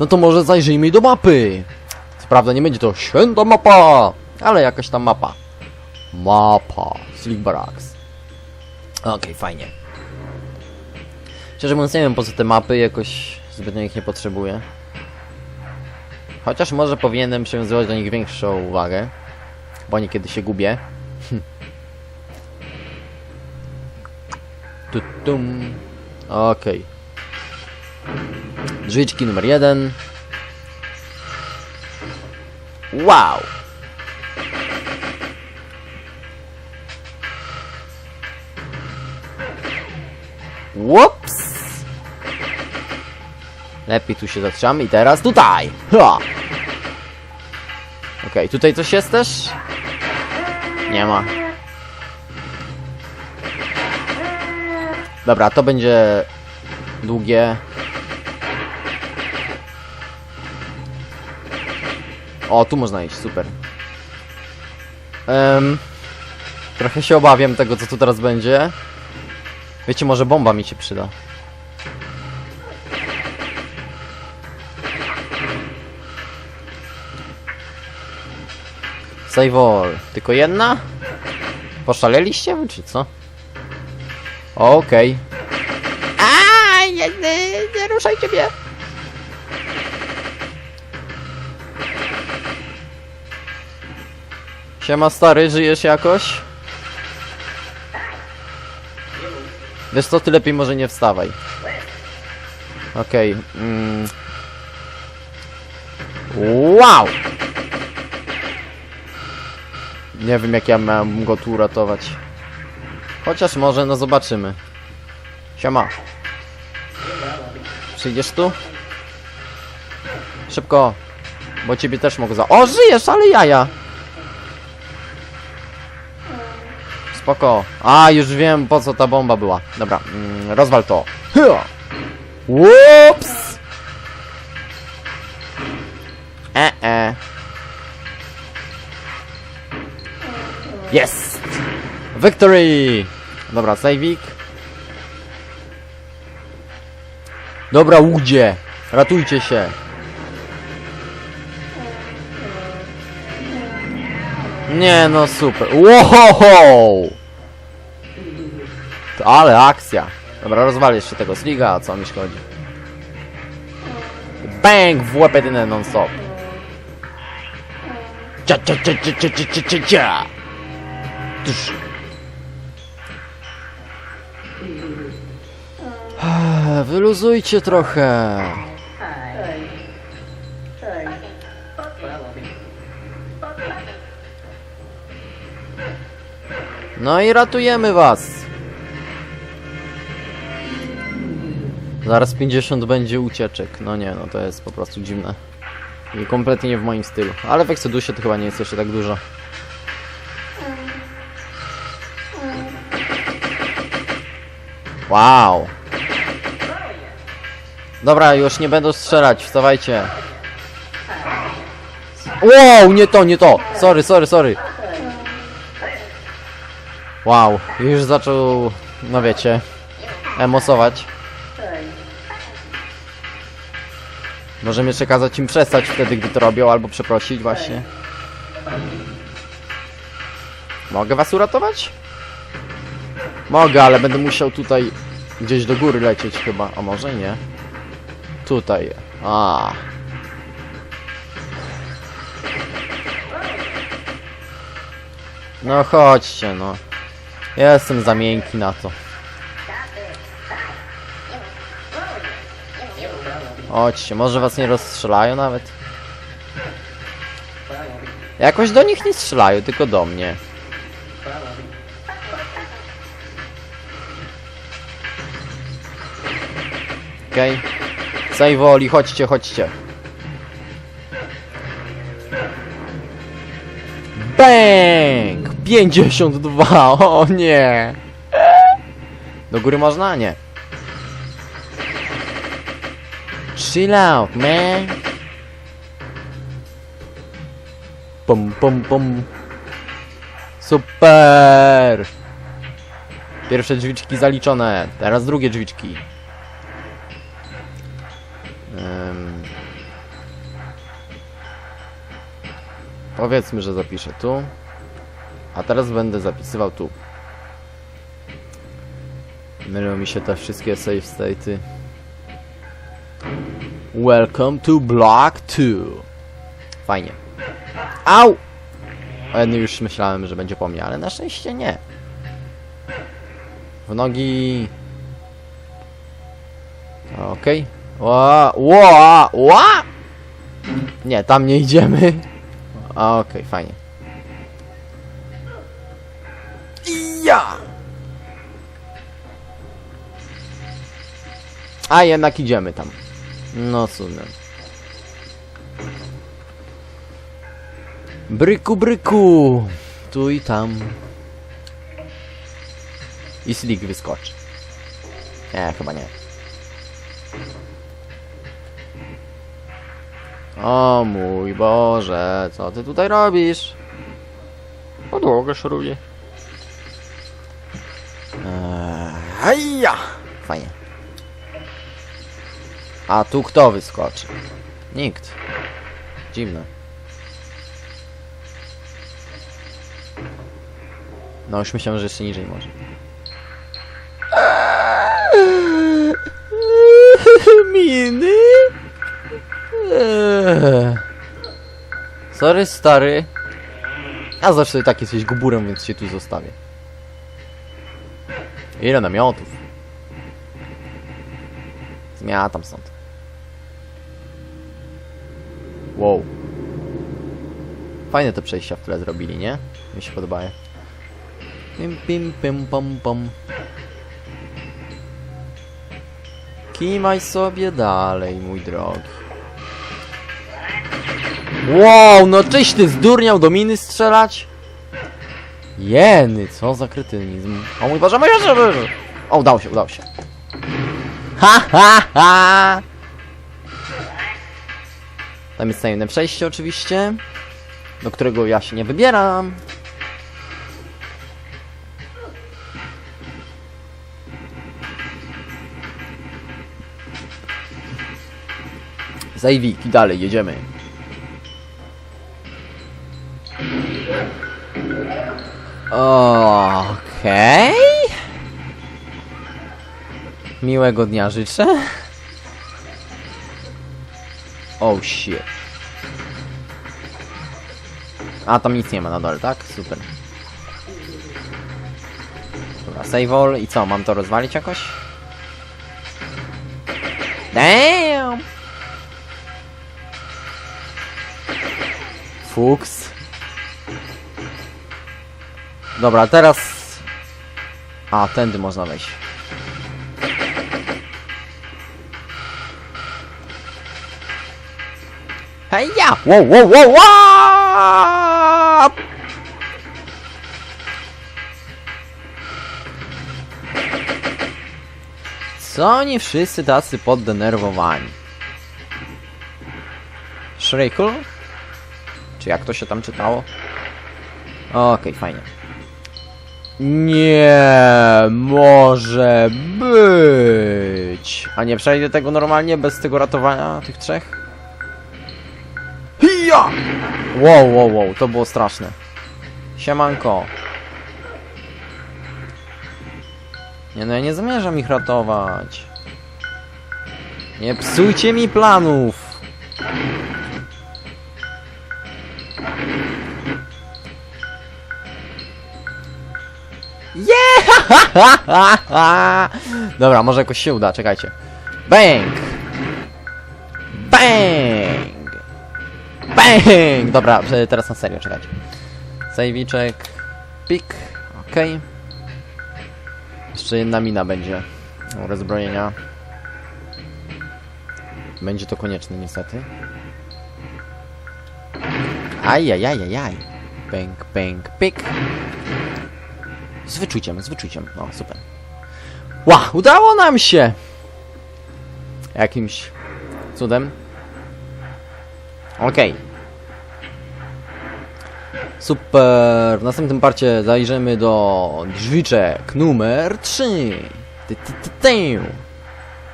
No to może zajrzyjmy do mapy. Co prawda nie będzie to święta mapa, ale jakaś tam mapa. Mapa. Slick Barracks. Okej, fajnie. Szczerze mówiąc nie wiem po co te mapy, jakoś zbytnio ich nie potrzebuję. Chociaż może powinienem przywiązywać do nich większą uwagę. Bo niekiedy się gubię. Tutum. Okej. Drzwiczki numer jeden. Wow! Whoops! Lepiej tu się zatrzymamy i teraz tutaj! Ha! Okej, tutaj coś jest też? Nie ma. Dobra, to będzie długie. O, tu można iść, super. Em, trochę się obawiam tego, co tu teraz będzie. Wiecie, może bomba mi się przyda. Save all. Tylko jedna? Poszaleliście wy, czy co? Okej. A, nie, nie, nie ruszajcie mnie. Siema stary, żyjesz jakoś? Wiesz co, ty lepiej może nie wstawaj. Okej. Mm. Wow! Nie wiem jak ja miałem go tu uratować. Chociaż może, no zobaczymy. Siema. Przyjdziesz tu? Szybko. Bo ciebie też mogę za... O, żyjesz, ale jaja! Spoko. A, już wiem po co ta bomba była. Dobra, mm, rozwal to. Ups! E, e. Jest! Victory! Dobra, sejwik. Dobra, łudzie! Ratujcie się! Nie no, super. Wow! Ale akcja. Dobra, rozwal jeszcze tego sliga, co mi szkodzi. Bang! W łeb jedyne non-stop. Cia, cia, cia, cia, cia, cia, cia, cia. Wyluzujcie trochę. No i ratujemy was. Zaraz 50 będzie ucieczek. No nie, no to jest po prostu dziwne. I kompletnie nie w moim stylu. Ale w Exodusie to chyba nie jest jeszcze tak dużo. Wow. Dobra, już nie będę strzelać, wstawajcie. Wow, nie to, nie to. Sorry, sorry, sorry. Wow, już zaczął, no wiecie, emosować. Możemy jeszcze kazać im przestać wtedy, gdy to robią, albo przeprosić właśnie. Mogę was uratować? Mogę, ale będę musiał tutaj gdzieś do góry lecieć chyba. A może nie? Tutaj. A. No chodźcie, no. Ja jestem za miękki na to. Chodźcie, może was nie rozstrzelają nawet. Jakoś do nich nie strzelają, tylko do mnie. Okej. Okay. Sej woli, chodźcie, chodźcie. Bang! 52, o nie! Do góry można? Nie. Chill out, man. Pum, pum, pum. Super! Pierwsze drzwiczki zaliczone, teraz drugie drzwiczki. Um, powiedzmy, że zapiszę tu. A teraz będę zapisywał tu. Mylą mi się te wszystkie save state'y. Welcome to block 2. Fajnie. Au! Już myślałem, że będzie po mnie, ale na szczęście nie. W nogi. Okej. Ła, ła, ła! Nie, tam nie idziemy. Okej, fajnie. Ja! A jednak idziemy tam. No cudem. Bryku, bryku! Tu i tam. I slick wyskoczy. Nie, chyba nie. O mój Boże, co ty tutaj robisz? Podłogę szoruję. Eee! Fajnie. A tu kto wyskoczy? Nikt. Dziwne. No już myślałem, że jeszcze niżej może. Miny? Sorry, stary. A zawsze i tak jesteś guburem, więc się tu zostawię. Ile namiotów? Zmiatam stąd. Wow. Fajne te przejścia w tle zrobili, nie? Mi się podobają. Pim, pim, pim, pom, pom. Kimaj sobie dalej, mój drogi. Wow, no czyś ty zdurniał do miny strzelać? Jeny, co za kretynizm. O mój Boże, mój! O, udało się, udało się. Ha, ha, ha! Tam jest tajemne przejście oczywiście, do którego ja się nie wybieram. Zajwik i dalej, jedziemy. Okej. Miłego dnia życzę. Oh shit. A tam nic nie ma na dole, tak? Super. Dobra, save all i co? Mam to rozwalić jakoś? Damn! Fuks. Dobra, teraz... A, tędy można wejść. Hej ja! Wow, wow, wow, wow! Co oni wszyscy tacy poddenerwowani? Shriekle? Czy jak to się tam czytało? Okej, fajnie. Nie może być. A nie przejdę tego normalnie bez tego ratowania tych trzech? Hija! Wow, wow, wow, to było straszne. Siemanko. Nie no, ja nie zamierzam ich ratować. Nie psujcie mi planów. Yeah! Dobra, może jakoś się uda, czekajcie. Bang! Bang! Bang! Dobra, e, teraz na serio, czekajcie. Sejwiczek. Pik. Okej. Jeszcze jedna mina będzie. Rozbrojenia. Będzie to konieczne niestety. Ajajajajaj. Bang, bang, pik. Z wyczuciem, z wyczuciem. O, super. Ła, udało nam się! Jakimś cudem. Okej. Super. W następnym parcie zajrzymy do drzwiczek numer 3. Ty, ty, ty, ty.